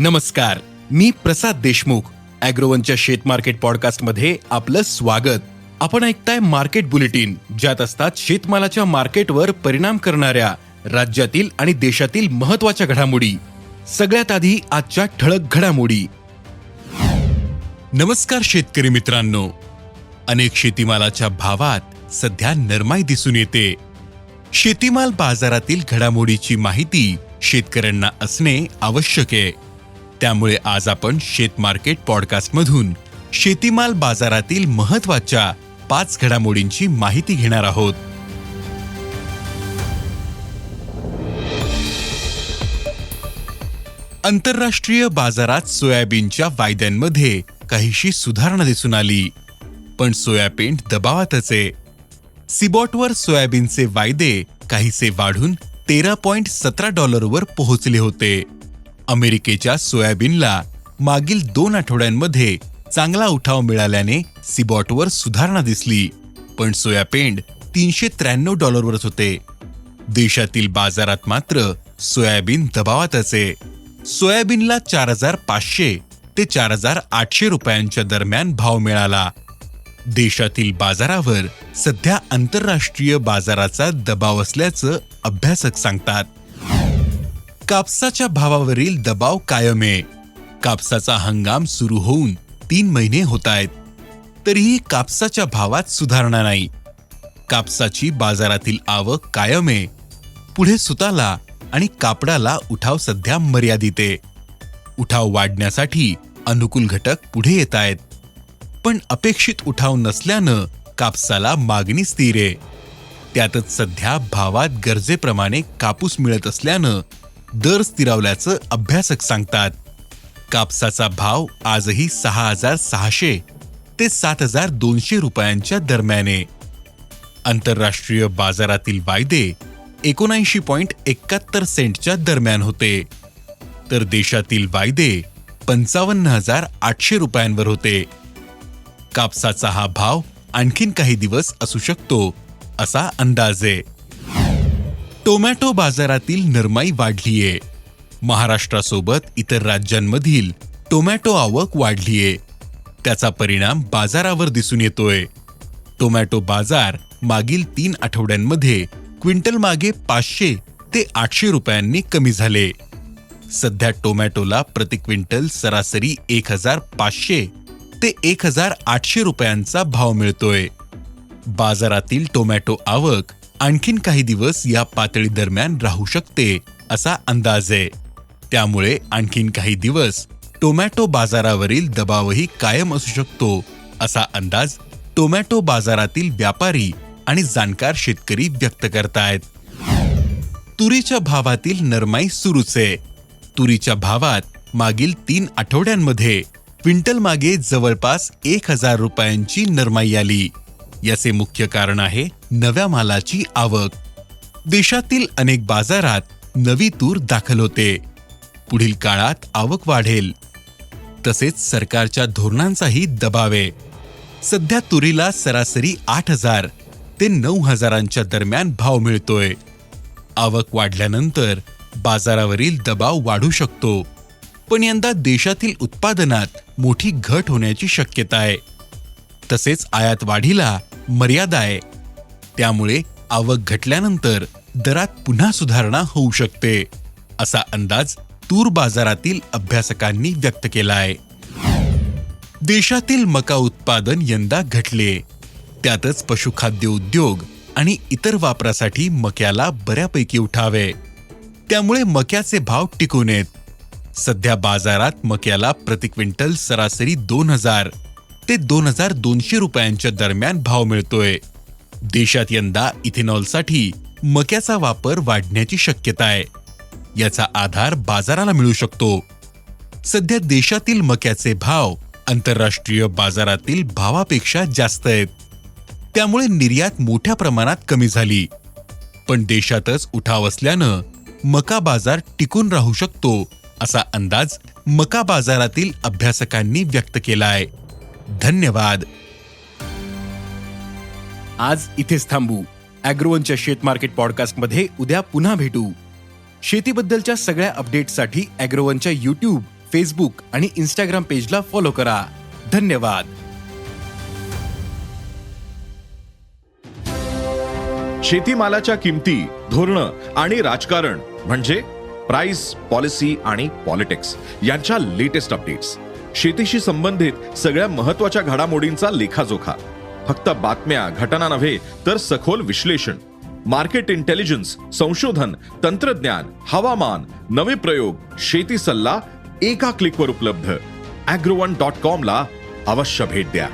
नमस्कार मी प्रसाद देशमुख अॅग्रोवनच्या शेत मार्केट पॉडकास्टमध्ये आपलं स्वागत. आपण ऐकताय मार्केट बुलेटिन ज्यात असतात शेतमालाच्या मार्केटवर परिणाम करणाऱ्या राज्यातील आणि देशातील महत्त्वाच्या घडामोडी. सगळ्यात आधी आजच्या ठळक घडामोडी. नमस्कार शेतकरी मित्रांनो. अनेक शेतीमालाच्या भावात सध्या नरमाई दिसून येते. शेतीमाल बाजारातील घडामोडीची माहिती शेतकऱ्यांना असणे आवश्यक आहे. त्यामुळे आज आपण शेत मार्केट शेतीमाल बाजारातील महत्त्वाच्या पाच घडामोडींची माहिती घेणार आहोत. आंतरराष्ट्रीय बाजारात सोयाबीनच्या वायद्यांमध्ये काहीशी सुधारणा दिसून आली पण सोयाबीन दबावातच आहे. सिबॉटवर सोयाबीनचे वायदे काहीसे वाढून तेरा पॉइंट सतरा डॉलरवर पोहोचले होते. अमेरिकेच्या सोयाबीनला मागील दोन आठवड्यांमध्ये चांगला उठाव मिळाल्याने सिबॉटवर सुधारणा दिसली. पण सोयापेंड तीनशे त्र्याण्णव डॉलरवरच होते. देशातील बाजारात मात्र सोयाबीन दबावातच आहे सोयाबीनला चार हजार पाचशे ते चार हजार आठशे रुपयांच्या दरम्यान भाव मिळाला. देशातील बाजारावर सध्या आंतरराष्ट्रीय बाजाराचा दबाव असल्याचं अभ्यासक सांगतात. कापसाच्या भावावरील दबाव कायम. आहे कापसाचा हंगाम सुरू होऊन तीन महिने होत आहेत. तरीही कापसाच्या भावात सुधारणा नाही. कापसाची बाजारातील आवक कायम. आहे पुढे सुताला आणि कापडाला उठाव सध्या मर्यादित आहे. उठाव वाढण्यासाठी अनुकूल घटक पुढे येत आहेत. पण अपेक्षित उठाव नसल्यानं कापसाला मागणी स्थिर आहे. त्यातच सध्या भावात गरजेप्रमाणे कापूस मिळत असल्यानं दर स्थिरावल्याचं अभ्यासक सांगतात. कापसाचा भाव आजही सहा हजार सहाशे ते सात हजार दोनशे रुपयांच्या दरम्याने. आंतरराष्ट्रीय बाजारातील वायदे एकोणऐंशी पॉईंट एकाहत्तर सेंटच्या दरम्यान होते. तर देशातील वायदे पंचावन्न हजार आठशे रुपयांवर होते. कापसाचा हा भाव आणखीन काही दिवस असू शकतो असा अंदाज आहे. टोमॅटो बाजारातील नरमाई वाढलीये. महाराष्ट्रासोबत इतर राज्यांमधील टोमॅटो आवक वाढलीये. त्याचा परिणाम बाजारावर दिसून येतोय. टोमॅटो बाजार मागील तीन आठवड्यांमध्ये क्विंटल मागे पाचशे ते आठशे रुपयांनी कमी झाले. सध्या टोमॅटोला प्रति क्विंटल सरासरी एक हजार पाचशे ते एक हजार आठशे रुपयांचा भाव मिळतोय. बाजारातील टोमॅटो आवक आणखीन काही दिवस या पातळी दरम्यान राहू शकते असा अंदाज आहे. त्यामुळे आणखीन काही दिवस टोमॅटो बाजारावरील दबावही कायम असू शकतो असा अंदाज टोमॅटो बाजारातील व्यापारी आणि जाणकार शेतकरी व्यक्त करतायत. तुरीच्या भावातील नरमाई सुरूच आहे. तुरीच्या भावात मागील तीन आठवड्यांमध्ये क्विंटल मागे जवळपास एक हजार रुपयांची नरमाई आली. याचे मुख्य कारण आहे नव्या मालाची आवक. देशातील अनेक बाजारात नवी तूर दाखल होते. पुढील काळात आवक वाढेल. तसेच सरकारच्या धोरणांचाही दबाव. आहे सध्या तुरीला सरासरी आठ हजार ते नऊ हजारांच्या दरम्यान भाव मिळतोय. आवक वाढल्यानंतर बाजारावरील दबाव वाढू शकतो. पण यंदा देशातील उत्पादनात मोठी घट होण्याची शक्यता आहे. तसेच आयात वाढीला मर्यादा आहे. त्यामुळे आवक घटल्यानंतर दरात पुन्हा सुधारणा होऊ शकते असा अंदाज तूर बाजारातील अभ्यासकांनी व्यक्त केला आहे देशातील मका उत्पादन यंदा घटले. त्यातच पशुखाद्य उद्योग आणि इतर वापरासाठी मक्याला बऱ्यापैकी उठावे. त्यामुळे मक्याचे भाव टिकून येत सध्या बाजारात मक्याला प्रति क्विंटल सरासरी दोन हजार. ते दोन हजार दोनशे रुपयांच्या दरम्यान भाव मिळतोय. देशात यंदा इथेनॉलसाठी मक्याचा वापर वाढण्याची शक्यता आहे. याचा आधार बाजाराला मिळू शकतो. सध्या देशातील मक्याचे भाव आंतरराष्ट्रीय बाजारातील भावापेक्षा जास्त आहेत. त्यामुळे निर्यात मोठ्या प्रमाणात कमी झाली. पण देशातच उठाव असल्यानं मका बाजार टिकून राहू शकतो असा अंदाज मका बाजारातील अभ्यासकांनी व्यक्त केला आहे. धन्यवाद. आज इथेच थांबू. अॅग्रोवनच्या शेत मार्केट पॉडकास्टमध्ये उद्या पुन्हा भेटू. शेतीबद्दलच्या सगळ्या अपडेटसाठी अॅग्रोवनच्या युट्यूब फेसबुक आणि इंस्टाग्राम पेजला फॉलो करा. धन्यवाद. शेतीमालाच्या किमती धोरणं आणि राजकारण म्हणजे प्राइस पॉलिसी आणि पॉलिटिक्स यांच्या लेटेस्ट अपडेट्स शेतीशी संबंधित सगळ्या महत्त्वाच्या घडामोडींचा लेखाजोखा. फक्त बातम्या घटना नव्हे तर सखोल विश्लेषण. मार्केट इंटेलिजन्स संशोधन तंत्रज्ञान हवामान नवे प्रयोग शेती सल्ला एका क्लिकवर उपलब्ध. अॅग्रोवन डॉट कॉमला अवश्य भेट द्या.